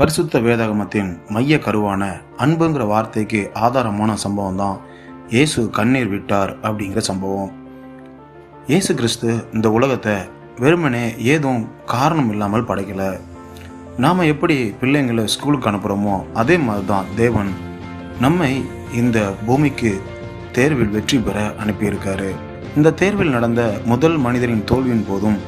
பரிசுத்த வேதாகமத்தின் மைய கருவான அன்புங்கிற வார்த்தைக்கு ஆதாரமான சம்பவம் தான் இயேசு கண்ணீர் விட்டார் அப்படிங்கிற சம்பவம். இயேசு கிறிஸ்து இந்த உலகத்தை வெறுமனே ஏதும் காரணம் இல்லாமல் படைக்கல. நாம் எப்படி பிள்ளைங்களை ஸ்கூலுக்கு அனுப்புகிறோமோ அதே மாதிரி தான் தேவன் நம்மை இந்த பூமிக்கு தேர்வில் வெற்றி பெற அனுப்பியிருக்காரு. இந்த தேர்வில் நடந்த முதல் மனிதரின் தோல்வியின் போதும்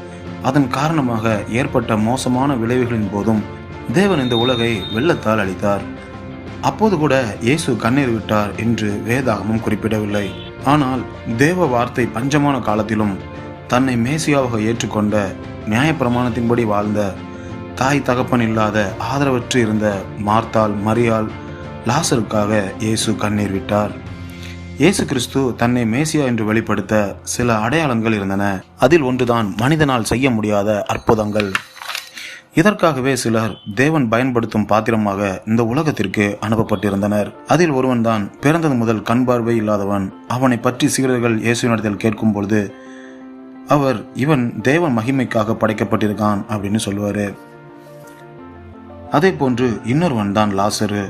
அதன் காரணமாக ஏற்பட்ட மோசமான விளைவுகளின் போதும் தேவன் இந்த உலகை வெள்ளத்தால் அளித்தார் அப்போது கூட இயேசு கண்ணீர் விட்டார் என்று வேதாகமும் குறிப்பிடவில்லை. ஆனால் தேவ வார்த்தை பஞ்சமான காலத்திலும் தன்னை மேசியாவாக ஏற்றுக்கொண்ட நியாயப்பிரமாணத்தின்படி வாழ்ந்த தாய் தகப்பன் இல்லாத ஆதரவற்று இருந்த மார்த்தால் மரியால் லாசருக்காக இயேசு கண்ணீர் விட்டார். இயேசு கிறிஸ்து தன்னை மேசியா என்று வெளிப்படுத்த சில அடையாளங்கள் இருந்தன. அதில் ஒன்றுதான் மனிதனால் செய்ய முடியாத அற்புதங்கள். இதற்காகவே சிலர் தேவன் பயன்படுத்தும் பாத்திரமாக இந்த உலகத்திற்கு அனுப்பப்பட்டிருந்தனர். அதில் ஒருவன்தான் பிறந்தது முதல் கண் பார்வை இல்லாதவன். அவனை பற்றி சீடர்கள் இயேசுவினிடத்தில் கேட்கும் பொழுது அவர் இவன் தேவன் மகிமைக்காக படைக்கப்பட்டிருக்கான் அப்படின்னு சொல்லுவாரு. அதே போன்று இன்னொருவன் தான் லாசரு.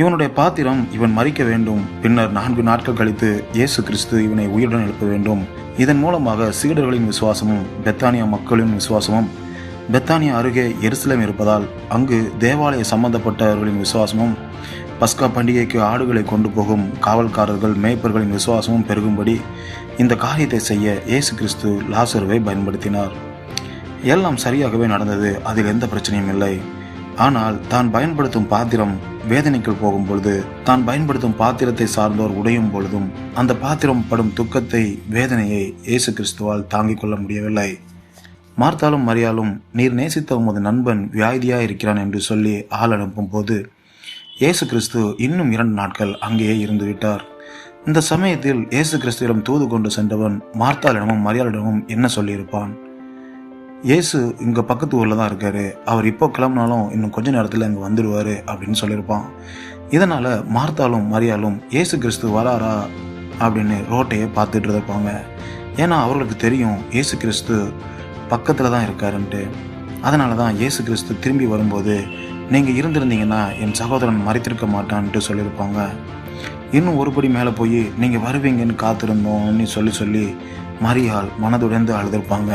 இவனுடைய பாத்திரம் இவன் மறிக்க வேண்டும். பின்னர் நான்கு நாட்கள் கழித்து இயேசு கிறிஸ்து இவனை உயிருடன் எழுப்ப வேண்டும். இதன் மூலமாக சீடர்களின் விசுவாசமும் பெத்தானியா மக்களின் விசுவாசமும் பெத்தானியா அருகே எருசலம் இருப்பதால் அங்கு தேவாலய சம்பந்தப்பட்டவர்களின் விசுவாசமும் பஸ்கா பண்டிகைக்கு ஆடுகளை கொண்டு போகும் காவல்காரர்கள் மேய்ப்பர்களின் விசுவாசமும் பெருகும்படி இந்த காரியத்தை செய்ய இயேசு கிறிஸ்து லாசருவை பயன்படுத்தினார். எல்லாம் சரியாகவே நடந்தது அதில் எந்த பிரச்சனையும் இல்லை. ஆனால் தான் பயன்படுத்தும் பாத்திரம் வேதனைக்குள் போகும் பொழுது தான் பயன்படுத்தும் பாத்திரத்தை சார்ந்தோர் உடையும் பொழுதும் அந்த பாத்திரம் படும் துக்கத்தை வேதனையை இயேசு கிறிஸ்துவால் தாங்கிக் கொள்ள முடியவில்லை. மார்த்தாலும் மரியாலும் நீர் நேசித்த உமது நண்பன் வியாதியா இருக்கிறான் என்று சொல்லி ஆள் அனுப்பும் போது இயேசு கிறிஸ்து இன்னும் இரண்டு நாட்கள் அங்கேயே இருந்து விட்டார் இந்த சமயத்தில் இயேசு கிறிஸ்துவிடம் தூது கொண்டு சென்றவன் மார்த்தாளிடமும் மரியாளிடமும் என்ன சொல்லியிருப்பான்? இயேசு இங்கே பக்கத்து ஊரில் தான் இருக்காரு. அவர் இப்போ கிளம்புனாலும் இன்னும் கொஞ்ச நேரத்தில் இங்கே வந்துடுவார் அப்படின்னு சொல்லியிருப்பான். இதனால் மார்த்தாலும் மரியாலும் இயேசு கிறிஸ்து வராரா? அப்படின்னு ரோட்டையே பார்த்துட்டு இருப்பாங்க ஏன்னா அவர்களுக்கு தெரியும் இயேசு கிறிஸ்து பக்கத்தில் தான் இருக்காருன்ட்டு. அதனால தான் இயேசு கிறிஸ்து திரும்பி வரும்போது நீங்கள் இருந்திருந்தீங்கன்னா என் சகோதரன் மறைத்திருக்க மாட்டான்ட்டு சொல்லியிருப்பாங்க. இன்னும் ஒருபடி மேலே போய் நீங்கள் வருவீங்கன்னு காத்திருந்தோம்னு சொல்லி சொல்லி மரியாள் மனதுடைந்து அழுதிருப்பாங்க.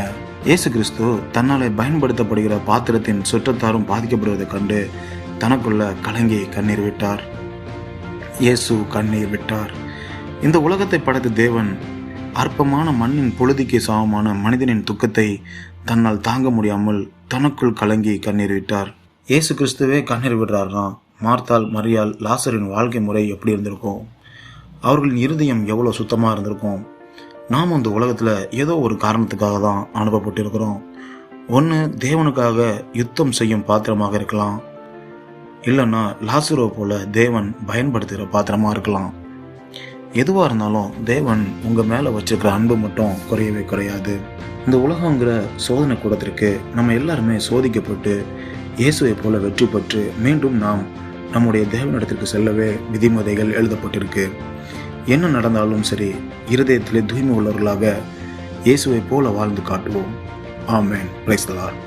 இயேசு கிறிஸ்து தன்னாலே பயன்படுத்தப்படுகிற பாத்திரத்தின் சுற்றத்தாரும் பாதிக்கப்படுவதைக் கண்டு தனக்குள்ள கலங்கி கண்ணீர் விட்டார். இயேசு கண்ணீர் விட்டார். இந்த உலகத்தை படைத்த தேவன் அற்பமான மண்ணின் பொழுதுக்கு சமமான மனிதனின் துக்கத்தை தன்னால் தாங்க முடியாமல் தனக்குள் கலங்கி கண்ணீர் விட்டார். இயேசு கிறிஸ்துவே கண்ணீர் விடுறாருனா மார்த்தால் மரியால் லாசரின் வாழ்க்கை முறை எப்படி இருந்திருக்கும்? அவர்களின் இருதயம் எவ்வளோ சுத்தமாக இருந்திருக்கும்? நாம் இந்த உலகத்தில் ஏதோ ஒரு காரணத்துக்காக தான் அனுப்பப்பட்டிருக்கிறோம். ஒன்று தேவனுக்காக யுத்தம் செய்யும் பாத்திரமாக இருக்கலாம். இல்லைன்னா லாசுரோ போல தேவன் பயன்படுத்துகிற பாத்திரமாக இருக்கலாம். எதுவாக இருந்தாலும் தேவன் உங்கள் மேலே வச்சிருக்கிற அன்பு மட்டும் குறையவே குறையாது. இந்த உலகங்கிற சோதனை கூடத்திற்கு நம்ம எல்லாருமே சோதிக்கப்பட்டு இயேசுவை போல வெற்றி பெற்று மீண்டும் நாம் நம்முடைய தேவனிடத்திற்கு செல்லவே விதிமுறைகள் எழுதப்பட்டிருக்கு. என்ன நடந்தாலும் சரி இருதயத்திலே தூய்மை உள்ளவர்களாக இயேசுவை போல வாழ்ந்து காட்டுவோம். ஆமேன். பிரைஸ்தலார்